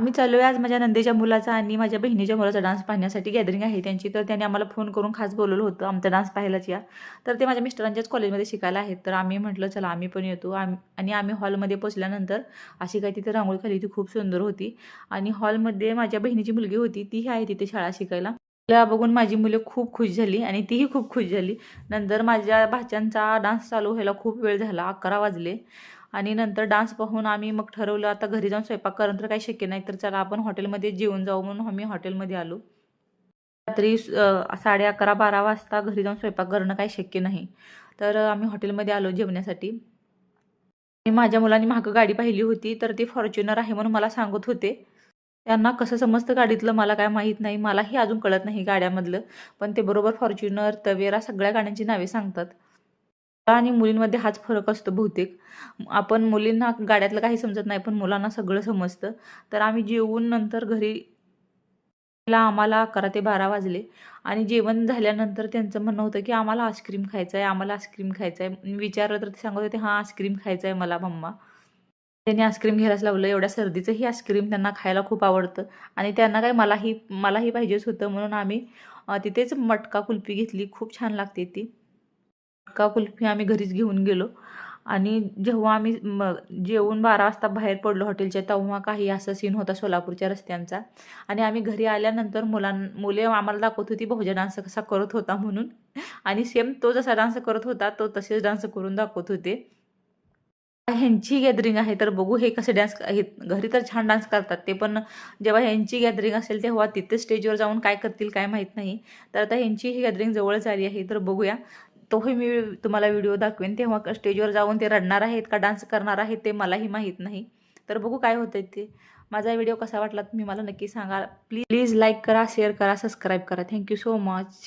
मी चाललो आज माझ्या नंदेच्या मुलाचा आणि माझ्या बहिणीच्या मुलाचा डान्स पाहण्यासाठी गॅदरिंग आहे त्यांची. तर त्यांनी आम्हाला फोन करून खास बोलवलं होतं. आमचा डान्स पाहायलाच या. तर ते माझ्या मिस्टरांच्याच कॉलेजमध्ये शिकायला आहेत. तर आम्ही म्हटलं चला आम्ही पण येतो. आम आणि आम्ही हॉलमध्ये पोचल्यानंतर अशी काही तिथे रांगोळी खाली ती खूप सुंदर होती. आणि हॉलमध्ये माझ्या बहिणीची मुलगी होती. तीही आहे तिथे शाळा शिकायला. तिला बघून माझी मुलं खूप खुश झाली आणि तीही खूप खुश झाली. नंतर माझ्या भाच्यांचा डान्स चालू व्हायला खूप वेळ झाला अकरा वाजले. आणि नंतर डान्स पाहून आम्ही मग ठरवलं आता घरी जाऊन स्वयंपाक करणं तर काही शक्य नाही. तर चला आपण हॉटेलमध्ये जेवून जाऊ म्हणून आम्ही हॉटेलमध्ये आलो. रात्री साडे अकरा बारा वाजता घरी जाऊन स्वयंपाक करणं काही शक्य नाही. तर आम्ही हॉटेलमध्ये आलो जेवण्यासाठी. आणि माझ्या मुलांनी मागं गाडी पाहिली होती तर ती फॉर्च्युनर आहे म्हणून मला सांगत होते. त्यांना कसं समजतं गाडीतलं मला काय माहीत नाही मलाही अजून कळत नाही गाड्यामधलं. पण ते बरोबर फॉर्च्युनर तवेरा सगळ्या गाड्यांची नावे सांगतात. आणि मुलींमध्ये हाच फरक असतो बहुतेक. आपण मुलींना गाड्यातलं काही समजत नाही पण मुलांना सगळं समजतं. तर आम्ही जेवून नंतर घरी ला आम्हाला अकरा ते बारा वाजले. आणि जेवण झाल्यानंतर त्यांचं म्हणणं होतं की आम्हाला आईस्क्रीम खायचं आहे आम्हाला आईस्क्रीम खायचं आहे विचारलं तर ते सांगत होते हां आईस्क्रीम खायचं आहे मला मम्मा. त्यांनी आईस्क्रीम घ्यायलाच लावलं. एवढ्या सर्दीचंही आईस्क्रीम त्यांना खायला खूप आवडतं. आणि त्यांना काय मलाही मलाही पाहिजेच होतं. म्हणून आम्ही तिथेच मटका कुल्फी घेतली. खूप छान लागते ती. का कुल्फी आम्ही घरीच घेऊन गेलो. आणि जेव्हा आम्ही मग जेवून बारा वाजता बाहेर पडलो हॉटेलच्या तेव्हा काही असा सीन होता सोलापूरच्या रस्त्यांचा. आणि आम्ही घरी आल्यानंतर मुलां मुले आम्हाला दाखवत होती भाऊजा डान्स कसा करत होता म्हणून. आणि सेम तो जसा डान्स करत होता तो तसेच डान्स करून दाखवत होते. ह्यांची गॅदरिंग आहे तर बघू हे कसे डान्स घरी तर छान डान्स करतात ते पण जेव्हा ह्यांची गॅदरिंग असेल तेव्हा तिथे स्टेजवर जाऊन काय करतील काय माहीत नाही. तर आता ह्यांची ही गॅदरिंग जवळच आली आहे तर बघूया. तोही मी तुम्हाला व्हिडिओ दाखवेन. तेव्हा स्टेजवर जाऊन ते रडणार आहेत का डान्स करणार आहेत ते मलाही माहीत नाही. तर बघू काय होतं ते. माझा व्हिडिओ कसा वाटला तुम्ही मला नक्की सांगा. प्लीज प्लीज लाईक करा शेअर करा सबस्क्राईब करा. Thank you so much